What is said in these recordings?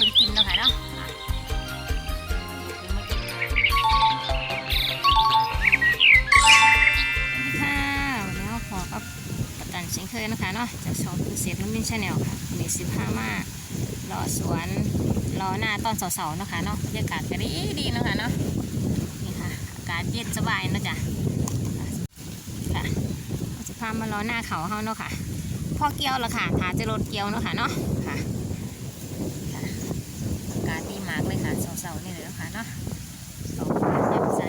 พิ่นกินเนาะค่ะเนาะอะเดี๋ยวมากินสวัสดีค่ะวันนี้เราขอกับประกันเช่นเคยนะคะเนาะจากช่องคือเซฟน้ำมินชาแนลค่ะวันนี้สิบห้ามารอสวนรอหน้าตอนเสาๆนะคะเนาะบรรยากาศก็ดีดีนะคะเนาะนี่ค่ะอากาศเย็นสบายนะจ้ะค่ะจะพามารอหน้าเขาเฮาเนาะค่ะพ่อเกี่ยวละค่ะถาจะรถเกี่ยวเนาะค่ะเนาะค่ะ กาศดีมากเลยค่ะเสาๆนี่เลยนะคะเนาะสองฟ้าแจ่มใส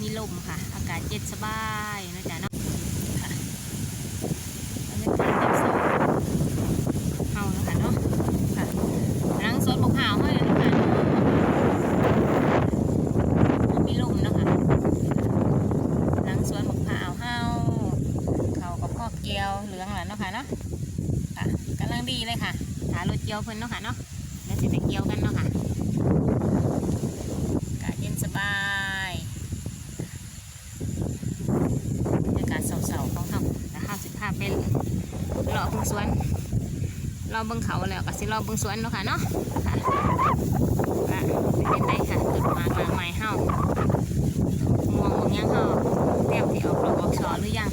มีลมค่ะ อากาศเย็นสบายนะจ้ะเนาะค่ะบรรยากาศยามเช้าเฮานะค่ะเนาะค่ะหลังสวนบกขาวเฮาเลยนะคะเนาะมีลมนะคะหลังสวนบกขาวเฮาเขากับพ่อเกียวเหลืองแหละเนาะค่ะเนาะค่ะกำลังดีเลยค่ะหารถเกียวเพิ่นเนาะค่ะเนาะ จะไปเกี่ยวกันเนาะค่ะกาเย็นสบายบรรยากาศเสาๆของเขาแต่ห้าสิบห้าเป็นรอเบิ่งสวนรอเบิ่งเขาแล้วก็สิรอเบิ่งสวนเนาะค่ะเนาะค่ะค่ะเป็นได้ค่ะต้นมากหมากไม้เฮาม่วงม่วงยังเฮาเตรียมที่ออกดอกออกชอหรือยัง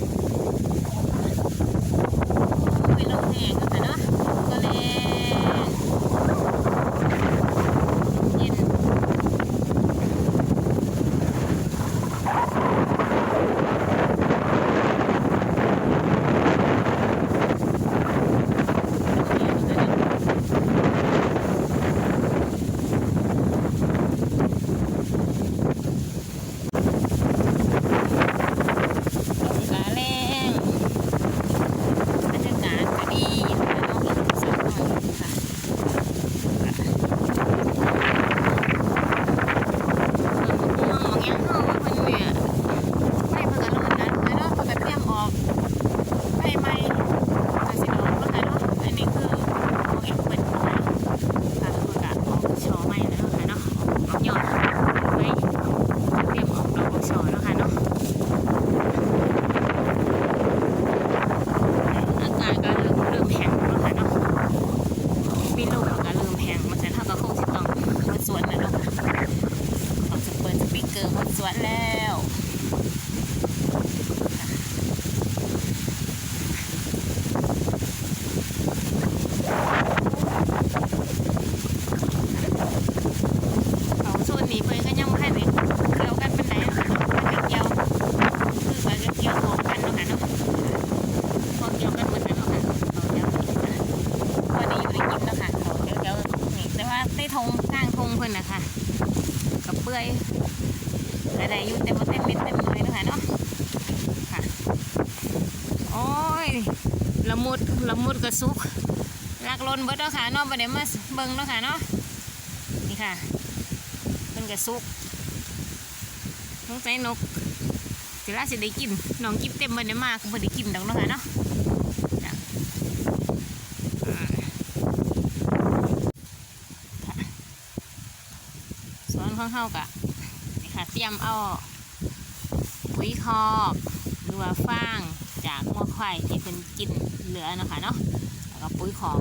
กระซุกลักลนเบิดเนาะค่ะเนาะประเดี๋ยวมาเบิ่งเนาะค่ะเนาะนี่ค่ะเป็นกระซุกสงสัยนกสิล่าสิได้กินน้องกิบเต็มบันได้มาก็บ่ได้กินดอกเนาะค่ะเนาะจ้ะอ่าค่ะสวนของเฮากะนี่ค่ะเตรียมเอาปุ๋ยคอกหรือว่าฟาง จากงัวควายที่เป็นกินเหลือนะคะเนาะแล้วก็ปุ๋ยคอก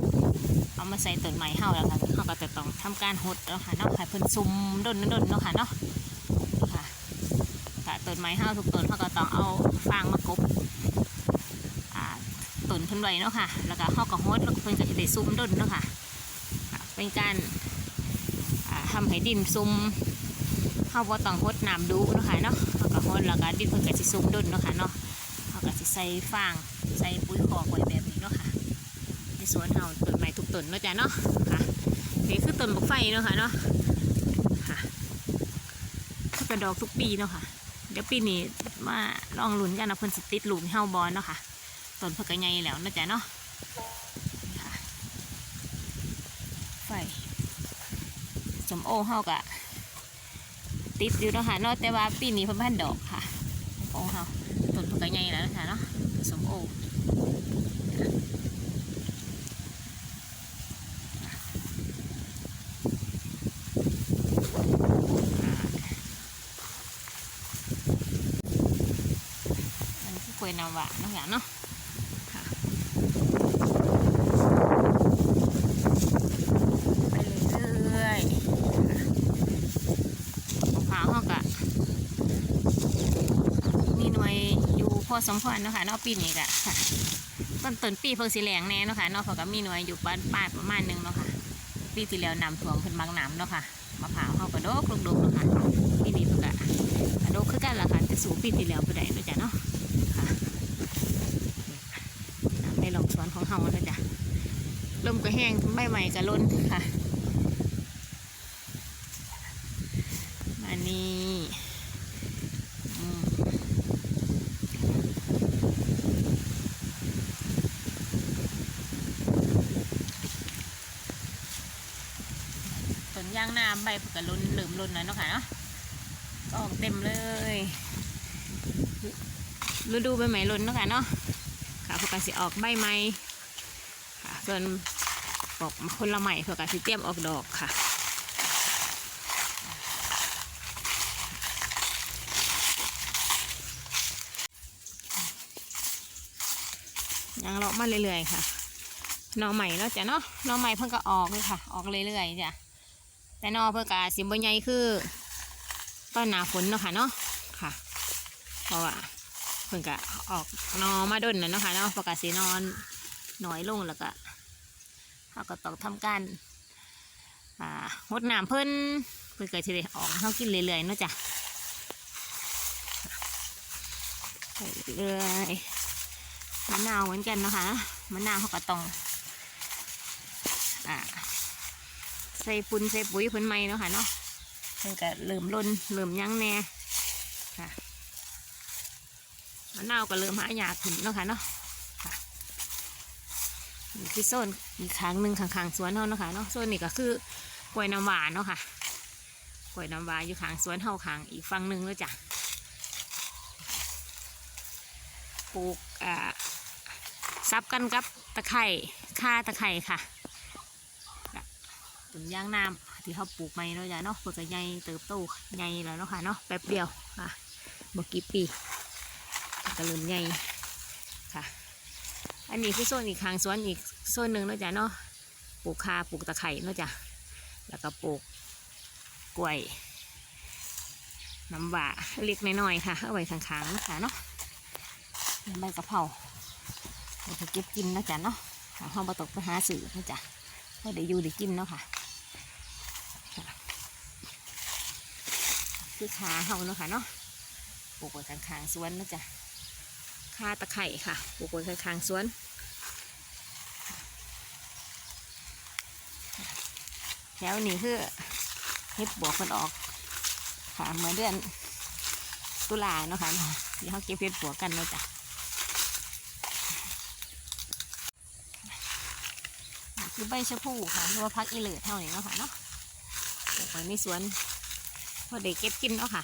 เอามาใส่ต้นไม้เฮาแล้วค่ะเฮาก็จะต้องทำการหดเนาะค่ะเนาะให้เพิ่นซุ่มดนดนเนาะค่ะเนาะนี่ค่ะกะต้นไม้ห้าวทุกต้นเขาก็ต้องเอาฟางมากบอ่าต้นเพิ่นไว้เนาะค่ะ แล้วก็เขาก็โฮดแล้วเพิ่นก็จะได้ซุ่มดนเนาะค่ะเป็นการอ่าทำให้ดินซุ่มเขาบ่ต้องโฮดน้ำดูเนาะค่ะเนาะเขาก็โฮดแล้วก็ดินเพิ่นก็สิซุ่มดนเนาะค่ะเนาะ เขาก็สิใส่ฟางใส่ปุ๋ยคอกไว้แบบนี้เนาะค่ะในสวนเฮาต้นไม้ทุกต้นเนาะจ้ะเนาะค่ะนี่คือต้นบกไฟเนาะค่ะเนาะค่ะเขากระดอกทุกปีเนาะค่ะเดี๋ยวปีนี้มาลองลุ้นกันนะเพิ่นสติดลูกเฮาบอลเนาะค่ะต้นเพิ่นก็ใหญ่แล้วนะจ๊ะเนาะค่ะไฟสมโอเฮากะติดอยู่เนาะค่ะเนาะแต่ว่าปีนี้เพิ่นพันดอกค่ะ นก็ใหญ่แล้วนะเนาะสมโออันนี้คือกล้วน้ำหวานเนาะเนาะไปเรื่อย อสมควรเนาะค่ะนอกปีนี้ก็ค่ะต้นต้นปีเพิ่งสีแหลงแน่เนาะค่ะนอกเขาก็มีหน่วยอยู่บ้านป้ายประมาณนึงเนาะค่ะปีที่แล้วน้ำท่วมเพิ่นบางน้ำเนาะค่ะมะพร้าวเขาก็ดกลงดกเนาะค่ะปีนี้เพิ่นก็กระโดกคือกันละค่ะแต่สูงปีที่แล้วบ่ได้เนาะจ้ะเนาะค่ะน้ำในลองสวนของเฮาเนาะจ้ะลมก็แห้งใบใหม่ก็ล้นค่ะ มานี่อืมต้นยางนาใบเพิ่นก็ล้นเหลือมล้นแล้วเนาะค่ะเนาะออกเต็มเลยฤดูใบไม้ล้นเนาะค่ะเนาะค่ะพวกกสิออกใบไม้ค่ะส่วนปอกคนละใหม่พวกกสิเตรียมออกดอกค่ะยังเลาะมาเรื่อยๆค่ะนอใหม่เนาะจ้ะเนาะนอใหม่เพิ่งก็ออกเลยค่ะ ออกเรื่อยๆจ้ะ แต่นอเพิ่งกะสิบใหญ่คือต้นหนาฝนเนาะค่ะเนาะค่ะ เพราะว่าเพิ่งกะออกนอมาด้นนะเนาะค่ะเนาะประกาศสีนอนหน่อยลงแล้วก็เขาก็ต้องทำการอ่างดน้ำเพิ่นเพิ่นก็จะได้ออกให้เขากินเรื่อยๆเนาะจ้ะไปเรื่อยมะนาวเหมือนกันนะคะมะนาวเขาก็ต้องอ่า ใส่ปุ่นใส่ปุ๋ยเพิ่นใหม่เนาะค่ะเนาะเพิ่นก็เริ่มล้นเริ่มยั้งแน่ค่ะมะนาวก็เริ่มหายากขึ้นเนาะค่ะเนาะค่ะนี่คือโซนอีกครั้งหนึ่งข้างๆสวนเฮาเนาะค่ะเนาะโซนนี้ก็คือกล้วยน้ำหวานเนาะค่ะกล้วยน้ำหวานอยู่ข้างสวนเฮาข้างอีกฝั่งหนึ่งแล้วจ้ะปลูกอ่าซับกันกับตะไคร่ข่าตะไคร่ค่ะ ต้นยางน้ำที่เขาปลูกใหม่เนาะจ้ะเนาะเพื่อก็ใหญ่เติบโตใหญ่แล้วเนาะค่ะเนาะแป๊บเดียวค่ะบกี่ปีก็เริ่มใหญ่ค่ะ อันนี้คือโซนอีกข้างสวนอีกโซนหนึ่งเนาะจ้ะเนาะปลูกข่าปลูกตะไคร่เนาะจ้ะแล้วก็ปลูกกล้วยน้ำหวาเล็กน้อยๆค่ะเอาไว้ข้างๆนะคะเนาะใบกะเพราเราจะเก็บกินนะจ๊ะเนาะหาห้องประตกไปหาสื่อนะจ๊ะก็เดี๋ยวอยู่เดี๋ยวกินเนาะค่ะ คือขาเฮาเนาะค่ะเนาะปลูกไว้ข้างๆสวนนะจ๊ะคาตะไคร่ค่ะปลูกไว้ข้างๆสวนแถวนี้คือเฮ็ดบวกคนออกค่ะเหมือนเดือนตุลาเนาะค่ะที่เขาเก็บเฮ็ดบวกกันเนะจ๊ะคือใบชะพูค่ะหรือว่าพักอีเลือเท่านี้เนาะค่ะเนาะปลูกไว้ในสวน พอเด็กเก็บกินเนาะค่ะ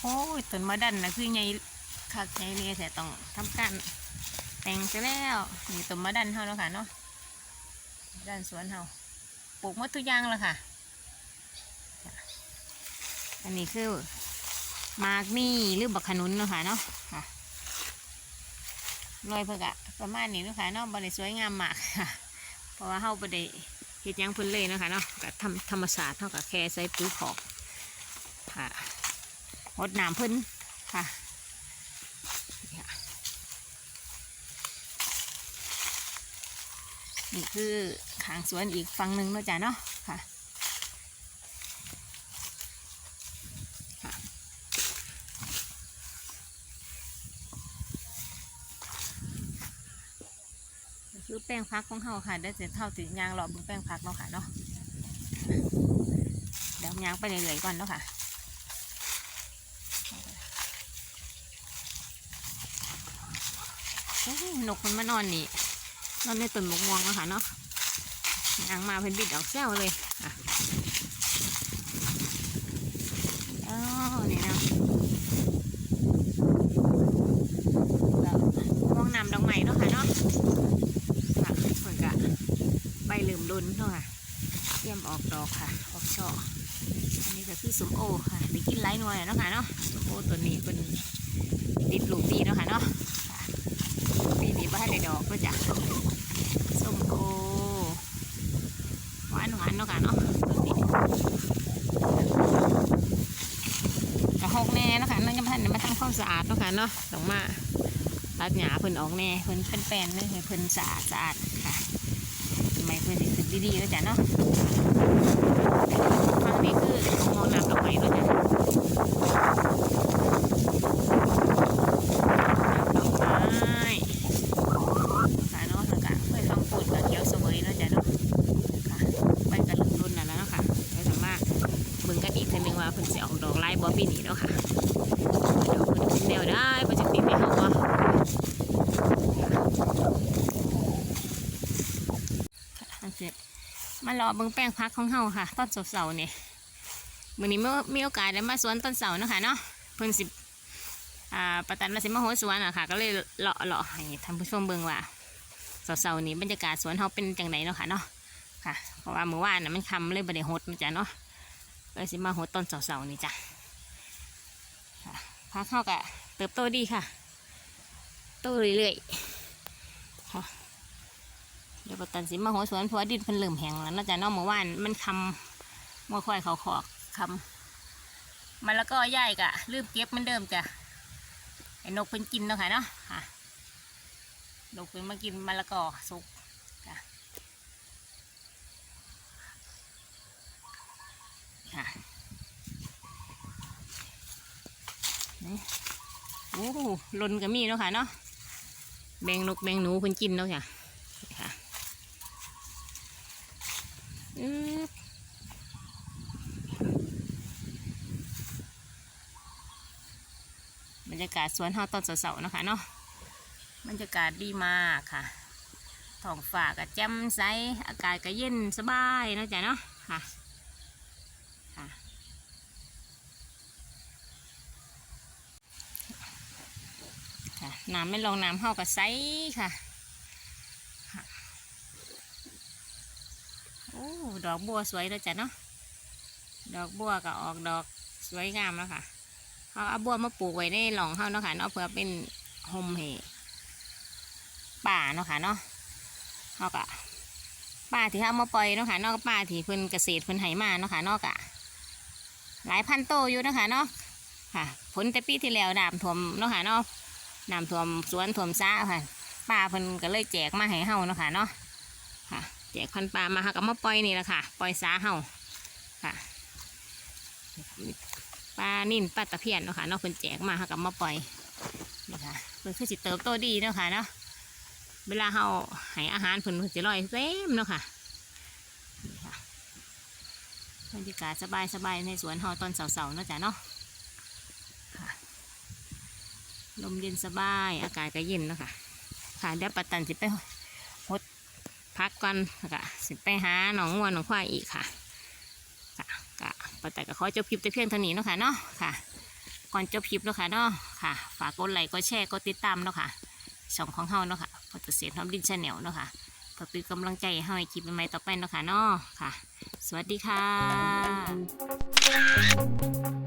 โอ้ยต้นมะดันนะคือไงคักไงเนี่ยแต่ต้องทำการแต่งไปแล้วนี่ต้นมะดันเท่าเนาะค่ะเนาะด้านสวนเฮาปลูกมดทุกอย่างแล้วค่ะ อันนี้คือมากนี่หรือบักขนุนเนาะค่ะเนาะค่ะ รอยเพิ่กอะประมาณนี้นะคะเนาะบริสวยงามมากค่ะ เพราะว่าเฮาบ่ได้เฮ็ดยังเพิ่นเลยนะคะเนาะก็ทำธรรมศาสตร์เท่ากับแค่ใส่ปุ๋ยขอกค่ะงดน้ำเพิ่นค่ะนี่ค่ะนี่คือขางสวนอีกฝั่งหนึ่งเนาะจ้ะเนาะค่ะ คือแป้งพักของเขาค่ะได้เสร็จเท่าถึงยางรอบึงแป้งพักเนาะค่ะเนาะเดี๋ยวยางไปเรื่อยๆก่อนเนาะค่ะโอ้นกมันมานอนนี่นอนในต้นมกม่วงเนาะค่ะเนาะยางมาเพิ่นบิดออกแซวเลยอะอ๋อนี่นะ ดุนเนาะค่เขี่ยมออกดอกค่ะออกช่ออันนี้ก็คือสมโอค่ะได้กินไร้หน่วยเนาะค่ะเนาะสมโอตัวนี้เป็นดิบลูกดีเนาะค่ะเนาะปีนี้บ้านได้ดอกก็จะสมโอหวานหวานเนาะค่ะเนาะกระหกแน่เนาะค่ะนั่นก็ท่านมาทำความสะอาดเนาะค่ะเนาะลงมาตัดหญ้าเพิ่นออกแน่เพิ่นแป็นแปลนเลยเพิ่นสะอาดสะอาดค่ะไม่เพิ่น ดีๆแล้วจ้ะเนาะฟังนี้คือมองน้ำดอกไม้นะจ้ะน้ำดอกไม้ค่ะเนาะแล้วก็เพื่อนลองปูนกับเขียวเสวยนะจ้ะเนาะค่ะเป็นตลบลุ่นน่ะแล้วเนาะค่ะไม่สามารถมึงกันอีกทีนึงว่าเพิ่นสิออกดอกไล่บ่ปีนี้เนาะค่ะเดี๋ยวเพิ่นเป็นแนวได้บ่จะติดในเฮาบ่ค่ะเสร็จ มารอเบิ่งแป้งพักของเฮาค่ะตอนเสาร์ๆนี่มื้อนี้มีมีโอกาสได้มาสวนต้นเสานะคะเนาะเพิ่นสิอ่าประตันว่าสิมาโหสวนอะค่ะ ก็เลยเลาะเลาะให้ท่านผู้ชมเบิ่งว่าเสาๆนี้บรรยากาศสวนเฮาเป็นจังไดเนาะค่ะเนาะค่ะ เพราะว่าเมื่อวานน่ะมันคำเลยบ่ได้หดนะจ๊ะเนาะเลยสิมาหดต้นเสาๆนี่จ้ะพักเข้ากะเติบโตดีค่ะ โตเรื่อยๆค่ะ เดี๋ยวปตันสิมาหัวสวนเพราะว่าดินเพิ่นเริ่มแห้งแล้วเนาจะนาะเมื่อวานมันคำมื่อค่อยเขาขอกคำมันแล้วก็ย่ายกะลืมเก็บเหมือนเดิมจ้ะไอ้นกเพิ่นกินเนาะค่ะเนาะค่ะนกเพิ่นมากินมะละกอสุกค่ะนี่โอ้ลนก็มีเนาะค่ะเนาะแบงนกแบงหนูเพิ่นกินเนาะค่ะนี่ค่ะอึ๊บบรรยากาศสวนเฮาตอนเสาร์ๆนะคะเนาะบรรยากาศดีมากค่ะท้องฟ้าก็แจ่มใสอากาศก็เย็นสบายนะจ๊ะเนาะค่ะค่ะค่ะน้ำไม่ลงน้ำเข้ากับไซค่ะโอ้ดอกบัวสวยแล้วจ้ะเนาะดอกบัวก็ออกดอกสวยงามแล้วค่ะ เขาเอาบัวมาปลูกไว้ในหลองเขาเนาะค่ะเนาะเพื่อเป็นโฮมเฮป่าเนาะค่ะเนาะเขาก็ป่าที่เขามาปล่อยเนาะค่ะเนอกป่าที่เพิ่นเกษตรเพิ่นไหมาเนาะค่ะเนอกอะหลายพันโตอยู่นะคะเนาะค่ะ ผลแต่ปีที่แล้วน้ำท่วมเนาะค่ะเนาะน้ำท่วมสวนท่วมซ่าค่ะป้าเพิ่นก็เลยแจกมาให้เฮาเนาะค่ะเนาะค่ะ แจกพันปลามาค่ะก็มาปล่อยนี่แหละค่ะ ปล่อยซ่าเฮาค่ะ ปลานิ่นปลาตะเพียนเนาะค่ะเนาะเพิ่นแจกมาค่ะก็มาปล่อยนี่ค่ะเพิ่นคือสิเติบโตดีเนาะค่ะเนาะเวลาเฮาให้อาหารเพิ่นเพิ่นสิลอยเต็มเนาะค่ะนี่ค่ะบรรยากาศสบายๆในสวนเฮาตอนเสาร์ๆเนาะจ๊ะเนาะค่ะลมเย็นสบายอากาศก็เย็นเนาะค่ะค่ะเดี๋ยวปัตตันสิไปหดพักก่อนแล้วก็สิไปหาหนองวัวหนองควายอีกค่ะ ปัตตันก็ขอจบคลิปแต่เพียงเท่านี้เนาะค่ะเนาะค่ะ ก่อนจบคลิปเนาะค่ะเนาะค่ะ ฝากกดไลค์กดแชร์กดติดตามเนาะค่ะช่องของเฮาเนาะค่ะพอตเสียทอมดินชาแนลเนาะค่ะเพื่อเป็นกำลังใจให้เฮาให้คลิปใหม่ๆต่อไปเนาะค่ะเนาะค่ะ สวัสดีค่ะ